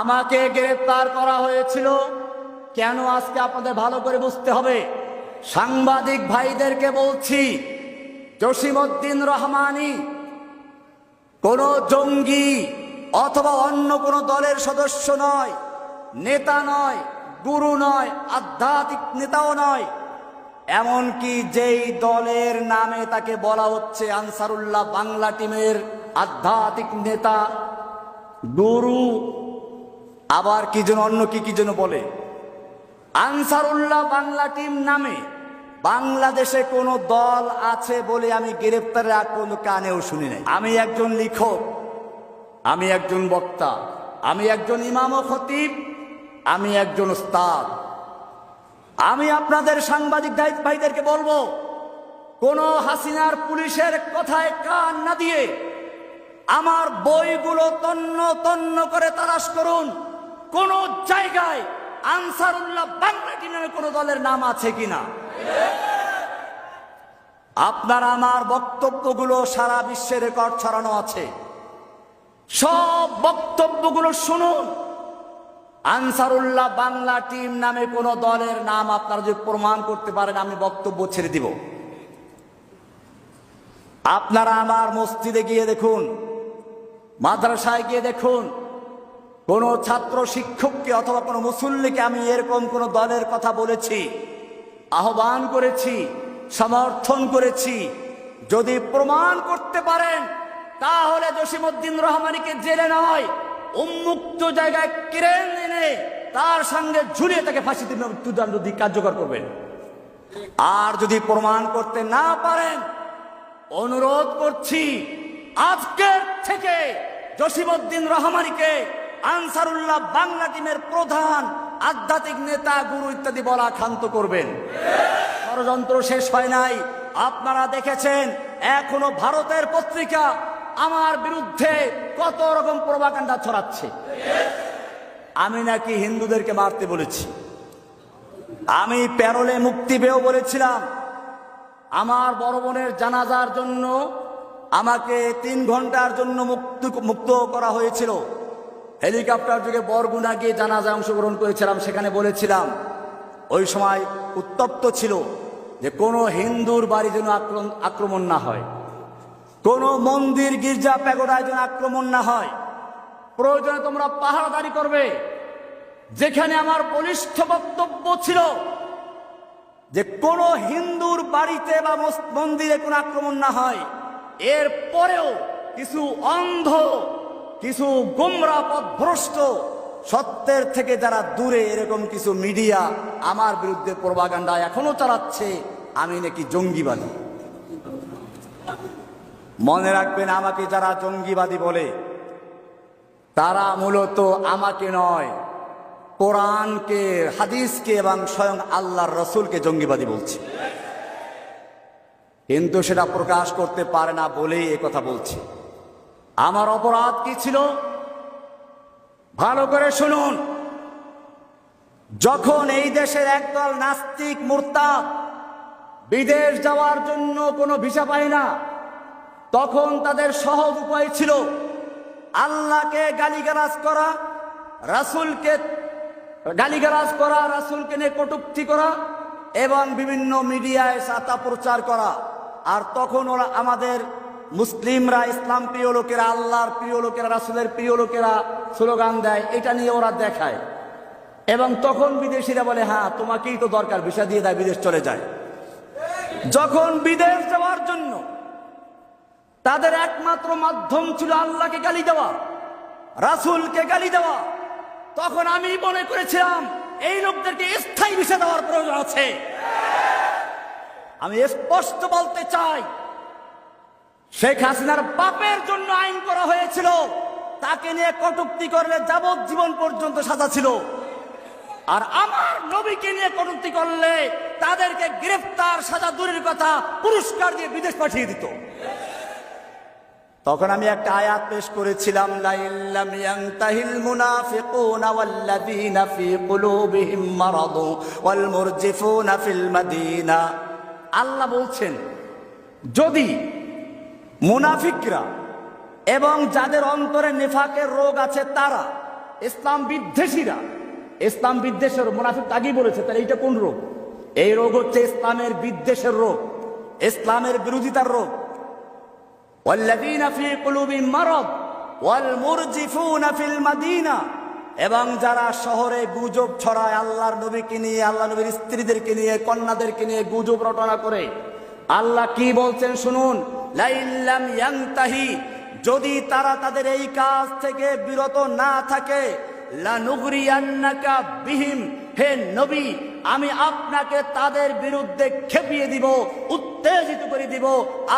আমাকে গ্রেফতার করা হয়েছিল। কেন আজকে আপনাদের ভালো করে বুঝতে হবে? সাংবাদিক ভাইদেরকে বলছি, জসিমউদ্দিন রহমানি, কোন জঙ্গি অথবা অন্য কোন দলের সদস্য নয়, নেতা নয়, গুরু নয়, আধ্যাত্মিক নেতাও নয়। এমনকি যেই দলের নামে তাকে বলা হচ্ছে আনসারুল্লাহ বাংলা টিমের আধ্যাত্মিক নেতা, গুরু আবার কি যেন অন্য কি কি যেন বলে? আনসারুল্লাহ বাংলা টিম নামে বাংলাদেশে কোন দল আছে বলে আমি গ্রেপ্তারের আগ পর্যন্ত কানেও শুনি নাই। আমি একজন লিখক, আমি একজন বক্তা, আমি একজন ইমাম ও খতিব, আমি একজন উস্তাদ। আমি আপনাদের সাংবাদিক ভাইদেরকে বলব, কোন হাসিনার পুলিশের কথায় কান না দিয়ে আমার বইগুলো তন্ন তন্ন করে তালাশ করুন। কোন জায়গায় আনসারুল্লাহ বাংলাটি নামে কোন দলের নাম আছে কিনা? আপনার আমার বক্তব্যগুলো সারা বিশ্বে রেকর্ড ছড়ানো আছে। সব বক্তব্যগুলো শুনুন। আনসারুল্লাহ বাংলা টিম নামে কোন দলের নাম আপনারা যদি প্রমাণ করতে পারেন, আমি বক্তব্য ছেড়ে দিব। আপনারা আমার মসজিদে গিয়ে দেখুন, মাদ্রাসায় গিয়ে দেখুন কোন ছাত্র শিক্ষককে অথবা কোনো মুসল্লিকে আমি এরকম কোন দলের কথা বলেছি, আহ্বান করেছি, সমর্থন করেছি। যদি প্রমাণ করতে পারেন, তাহলে জসিমউদ্দিন রহমানিকে জেলে নয় উন্মুক্ত জায়গায় ক্রেন এনে তার সঙ্গে ঝুলিয়ে তাকে ফাঁসিতে মৃত্যুদণ্ড দিয়ে কার্যকর করবেন। আর যদি প্রমাণ করতে না পারেন, অনুরোধ করছি, আজকের থেকে জসিমউদ্দিন রহমানিকে আনসারুল্লাহ বাংলা টিমের প্রধান আধ্যাত্মিক নেতা, গুরু ইত্যাদি বলা ক্ষান্ত করবেন। ষড়যন্ত্র শেষ হয় নাই। আপনারা দেখেছেন, এখনও ভারতের পত্রিকা আমার বিরুদ্ধে কত রকম প্রভাকাণ্ডা ছড়াচ্ছে। আমি নাকি হিন্দুদেরকে মারতে বলেছি। আমি প্যারোলে মুক্তি পেয়েও বলেছিলাম, আমার বড় বোনের জানাজার জন্য আমাকে তিন ঘণ্টার জন্য মুক্ত মুক্ত করা হয়েছিল। হেলিকপ্টার যুগে বরগুনা গিয়ে জানাজায় অংশগ্রহণ করেছিলাম, সেখানে বলেছিলাম, ওই সময় উত্তপ্ত ছিল যে কোনো হিন্দুর বাড়ি যেন আক্রমণ না হয়। কোনো মন্দির, গির্জা, প্যাগোডায় যেন আক্রমণ না হয়। প্রয়োজনে তোমরা পাহারাদারি করবে। যেখানে আমার বলিষ্ঠ বক্তব্য ছিল যে কোন হিন্দুর বাড়িতে বা মন্দিরে কোনো আক্রমণ না হয়। এর পরেও কিছু অন্ধ কিছু গোমরা পথভ্রষ্ট সত্যের থেকে যারা দূরে, এরকম কিছু মিডিয়া আমার বিরুদ্ধে প্রবাগান্ডা এখনও চালাচ্ছে, আমি নাকি জঙ্গিবাদী। মনে রাখবেন আমাকে যারা জঙ্গিবাদী বলে, তারা মূলত আমাকে নয়, কোরআনকে, হাদিসকে এবং স্বয়ং আল্লাহর রসুলকে জঙ্গিবাদী বলছে। কিন্তু সেটা প্রকাশ করতে পারে না বলেই কথা বলছি। আমার অপরাধ কি ছিল? ভালো করে শুনুন। যখন এই দেশের একদল নাস্তিক মুরতাদ বিদেশ যাওয়ার জন্য কোনো ভিসা পায় না, তখন তাদের সহজ উপায় ছিল আল্লাহকে গালিগালাজ করা, রাসুলকে গালিগালাজ করা, রাসুলকে নিয়ে কটুক্তি করা এবং বিভিন্ন মিডিয়ায় সাতা প্রচার করা। আর তখন ওরা আমাদের মুসলিমরা ইসলাম প্রিয় লোকেরা, আল্লাহর প্রিয় লোকেরা, রাসুলের প্রিয় লোকেরা স্লোগান দেয়, এটা নিয়ে ওরা দেখায়। এবং তখন বিদেশিরা বলে হ্যাঁ তোমাকেই তো দরকার, ভিসা দিয়ে দেয়, বিদেশ চলে যায়। যখন বিদেশ যাওয়ার জন্য তাদের একমাত্র মাধ্যম ছিল আল্লাহকে গালি দেওয়া, রাসুলকে গালি দেওয়া, তখন আমি মনে করেছিলাম, এই লোকদেরকে স্থায়ী ভিসা দেওয়ার প্রয়োজন আছে। আমি স্পষ্ট বলতে চাই শেখ হাসিনার বাপের জন্য আইন করা হয়েছিল। তাকে নিয়ে কটুক্তি করলে যাবজ্জীবন পর্যন্ত সাজা ছিল। আর আমার নবীকে নিয়ে কটুক্তি করলে তাদেরকে গ্রেফতার, সাজা দূরের কথা পুরস্কার দিয়ে বিদেশ পাঠিয়ে দিত। তখন আমি একটা আয়াত পেশ করেছিলাম আল্লাহ বলছেন, যদি মুনাফিকরা এবং যাদের অন্তরে নেফাকের রোগ আছে তারা, ইসলাম বিদ্বেষীরা। ইসলাম বিদ্বেষের মুনাফিক আগেই বলেছে, তাহলে এইটা কোন রোগ? এই রোগ হচ্ছে ইসলামের বিদ্বেষের রোগ, ইসলামের বিরোধিতার রোগ। এবং যারা শহরে গুজব ছড়ায় আল্লাহর নবীকে নিয়ে আল্লাহ নবীর স্ত্রীদেরকে নিয়ে, কন্যাদেরকে নিয়ে গুজব রটনা করে, আল্লাহ কি বলছেন শুনুন? লাইল্লাম যদি তারা তাদের এই কাজ থেকে বিরত না থাকে বিহিম, হে নবী, আমি আপনাকে তাদের বিরুদ্ধে খেপিয়ে দিব, উত্তেজিত করে দিব,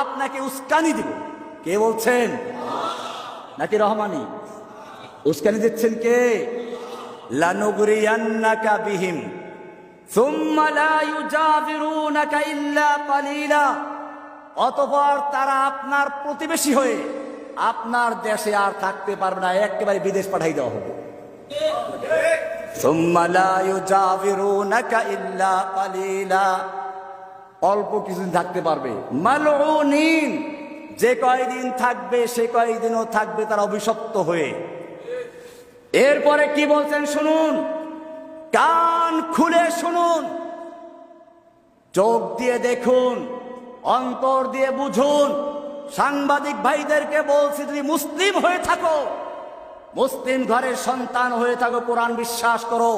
আপনাকে উস্কানি দিব। কে বলছেন? নাকি রহমানি? উস্কানি দিচ্ছেন কে? লানুগরিয়ান্নাকা বিহিম। সুম্মা লা ইউজাবিরুনাকা ইল্লা কালিলা। অতপর তারা আপনার প্রতিবেশী হয়ে আপনার দেশে আর থাকতে পারবে না, একেবারে বিদেশ পাঠাই দেওয়া হবে। অল্প কিছুদিন থাকতে পারবে। মালুনিন যে কয়দিন থাকবে, সে কয়দিনও থাকবে, তারা অভিশপ্ত হয়ে। এরপরে কি বলছেন শুনুন? কান খুলে শুনুন। চোখ দিয়ে দেখুন। অন্তর দিয়ে বুঝুন, সাংবাদিক ভাইদেরকে বলছি, যদি মুসলিম হয়ে থাকো, মুসলিম ঘরের সন্তান হয়ে থাকো, কোরআন বিশ্বাস করো।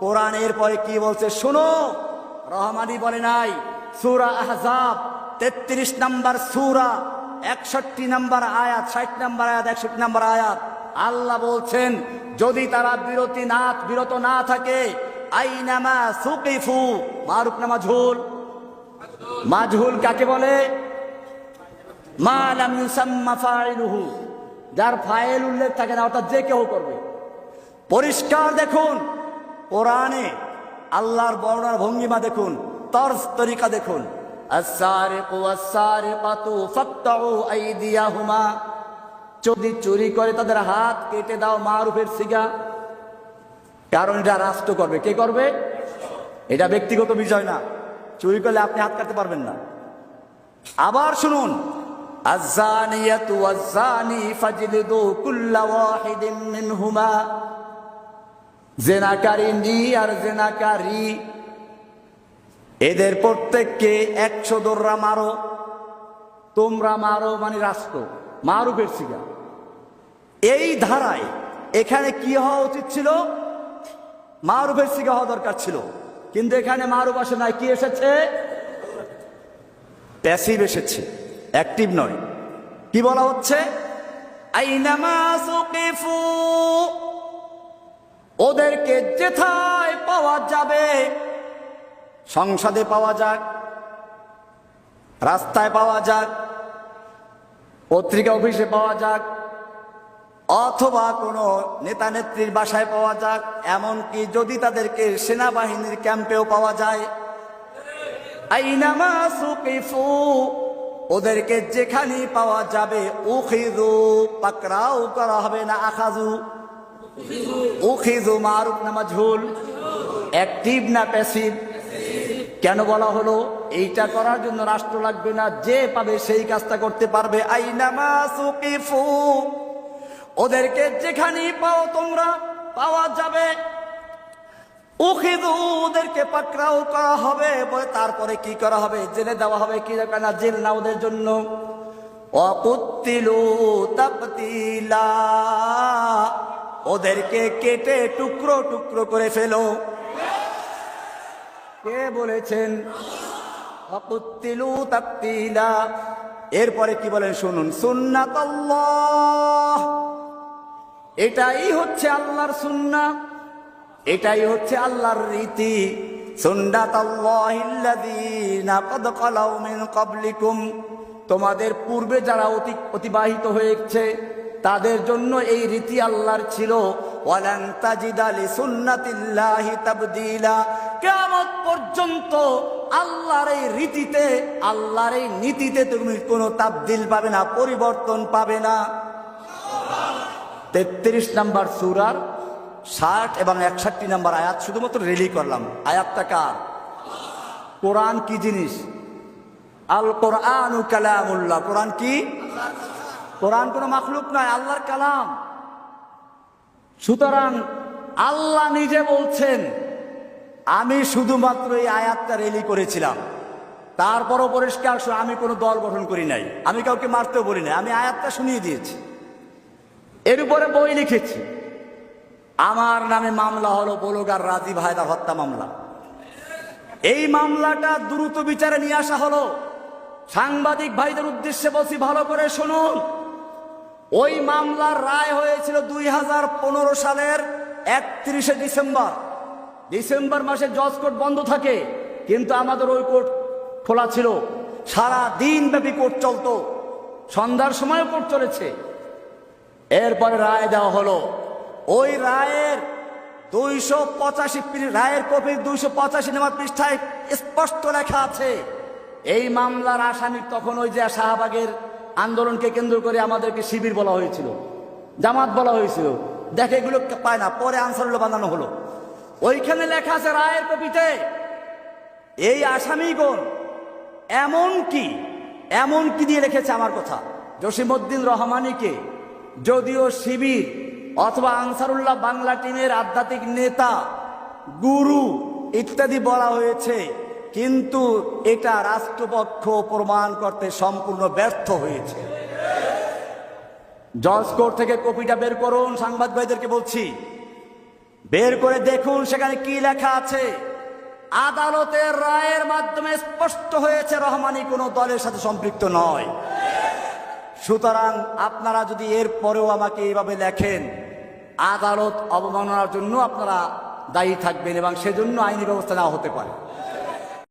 কোরআন এরপরে কি বলছে, শুনো রহমানি বলে নাই, সুরা আহজাব, তেত্রিশ নাম্বার সুরা, একষট্টি নাম্বার আয়াত, ষাট নাম্বার আয়াত, একষট্টি নাম্বার আয়াত। আল্লাহ বলছেন, যদি তারা বিরতি না, বিরত না থাকে, আইনামা সুকিফু মারুক নামা ঝুল। মাজহুল কাকে বলে? যার ফাইল উল্লেখ থাকে না, অর্থাৎ যে কেউ করবে। পরিষ্কার দেখুন, কোরআনে আল্লাহর বর্ণার ভঙ্গিমা দেখুন তর্স তরিকা দেখুন। যদি চুরি করে তাদের হাত কেটে দাও মারুফের সিগা, কারণ এটা রাষ্ট্র করবে। কে করবে? এটা ব্যক্তিগত বিষয় না। চুরি করলে আপনি হাত কাটতে পারবেন না। আবার শুনুন জেনাকারী নি আর জেনাকারী, এদের প্রত্যেককে একশো দোররা মারো। তোমরা মারো মানে রাষ্ট্র, মারো বেরসিগা এই ধারায় এখানে কি হওয়া উচিত ছিল? মারুফের সিগা হওয়া দরকার ছিল। কিন্তু এখানে মার নাই। কি এসেছে? প্যাসিভ এসেছে। অ্যাক্টিভ নয়। কি বলা হচ্ছে? ওদেরকে যেথায় পাওয়া যাবে, সংসদে পাওয়া যাক, রাস্তায় পাওয়া যাক, পত্রিকা অফিসে পাওয়া যাক অথবা কোনো নেতা নেত্রীর বাসায় পাওয়া যাক, এমনকি যদি তাদেরকে সেনাবাহিনীর ক্যাম্পেও পাওয়া যায়। ওদেরকে যেখানেই পাওয়া যাবে উখিদু পাকরাও করা হবে না আখাজু উখিদু মারুফ না মাজহুল। অ্যাক্টিভ না প্যাসিভ। কেন বলা হলো? এইটা করার জন্য রাষ্ট্র লাগবে না, যে পাবে সেই কাজটা করতে পারবে। আইনামা সুকিফু। ওদেরকে যেখানেই পাও তোমরা পাওয়া যাবে। ওদেরকে পাকড়াও করা হবে তারপরে কি করা হবে? জেলে দেওয়া হবে কি না জেল না ওদের জন্য। অকুত্তিলু তাপতিলা ওদেরকে কেটে টুকরো টুকরো করে ফেলো। কে বলেছেন? অকুত্তিলু তাপতিলা এরপরে কি বলেন? শুনুন। সুন্নাত এটাই হচ্ছে আল্লাহর সুন্না এটাই হচ্ছে আল্লাহর রীতি। তোমাদের পূর্বে যারা অতি অতিবাহিত হয়েছে, তাদের জন্য এই রীতি আল্লাহর ছিল। কিয়ামত পর্যন্ত আল্লাহর এই রীতিতে আল্লাহর এই নীতিতে তুমি কোনো তাবদিল পাবে না, পরিবর্তন পাবে না। তেত্রিশ নাম্বার সুরার ষাট এবং একষট্টি নাম্বার আয়াত শুধুমাত্র রেলি করলাম। আয়াতটা কার? কোরআন কি জিনিস? আল কোরআন কালামুল্লাহ। কোরআন কি? কোরআন কোন মাখলুক নয়, আল্লাহর কালাম। সুতরাং আল্লাহ নিজে বলছেন, আমি শুধুমাত্র এই আয়াতটা রেলি করেছিলাম। তারপরও পরিষ্কার, আমি কোনো দল গঠন করি নাই। আমি কাউকে মারতেও বলি নাই। আমি আয়াতটা শুনিয়ে দিয়েছি। উপরে বই লিখেছি। আমার নামে মামলা হলো বলগার রাজীব হায়দার হত্যা মামলা। এই মামলাটা দ্রুত বিচারে নিয়ে আসা হলো। সাংবাদিক ভাইদের উদ্দেশ্যে বলছি, ভালো করে শুনুন। ওই মামলার রায় হয়েছিল দুই হাজার পনেরো সালের একত্রিশে ডিসেম্বর। ডিসেম্বর মাসে জজ কোর্ট বন্ধ থাকে, কিন্তু আমাদের ওই কোর্ট খোলা ছিল। সারা দিন ব্যাপী কোর্ট চলতো। সন্ধ্যার সময়ও কোর্ট চলেছে। এরপরে রায় দেওয়া হলো। ওই রায়ের দুইশো পঁচাশি রায়ের কপির দুইশো পঁচাশি নম্বর পৃষ্ঠায় স্পষ্ট লেখা আছে। এই মামলার আসামি তখন ওই যে শাহবাগের আন্দোলনকে কেন্দ্র করে আমাদেরকে শিবির বলা হয়েছিল, জামাত বলা হয়েছিল। দেখে এগুলো পায় না, পরে আনসারুল্লাহ বানানো হলো। ওইখানে লেখা আছে রায়ের কপিতে, এই আসামিগণ এমন কি এমন কি দিয়ে রেখেছে আমার কথা? জসিমউদ্দিন রহমানিকে যদিও শিবির অথবা আনসারুল্লাহ বাংলা টিমের আধ্যাত্মিক নেতা, গুরু ইত্যাদি বলা হয়েছে, কিন্তু এটা রাষ্ট্রপক্ষ প্রমাণ করতে সম্পূর্ণ ব্যর্থ হয়েছে। জজ কোর্ট থেকে কপিটা বের করুন, সাংবাদিক ভাইদেরকে বলছি। বের করে দেখুন সেখানে কি লেখা আছে। আদালতের রায়ের মাধ্যমে স্পষ্ট হয়েছে, রহমানি কোনো দলের সাথে সম্পৃক্ত নয়। সুতরাং আপনারা যদি এর পরেও আমাকে এইভাবে লেখেন, আদালত অবমাননার জন্য আপনারা দায়ী থাকবেন এবং সেজন্য আইনি ব্যবস্থা নেওয়া হতে পারে।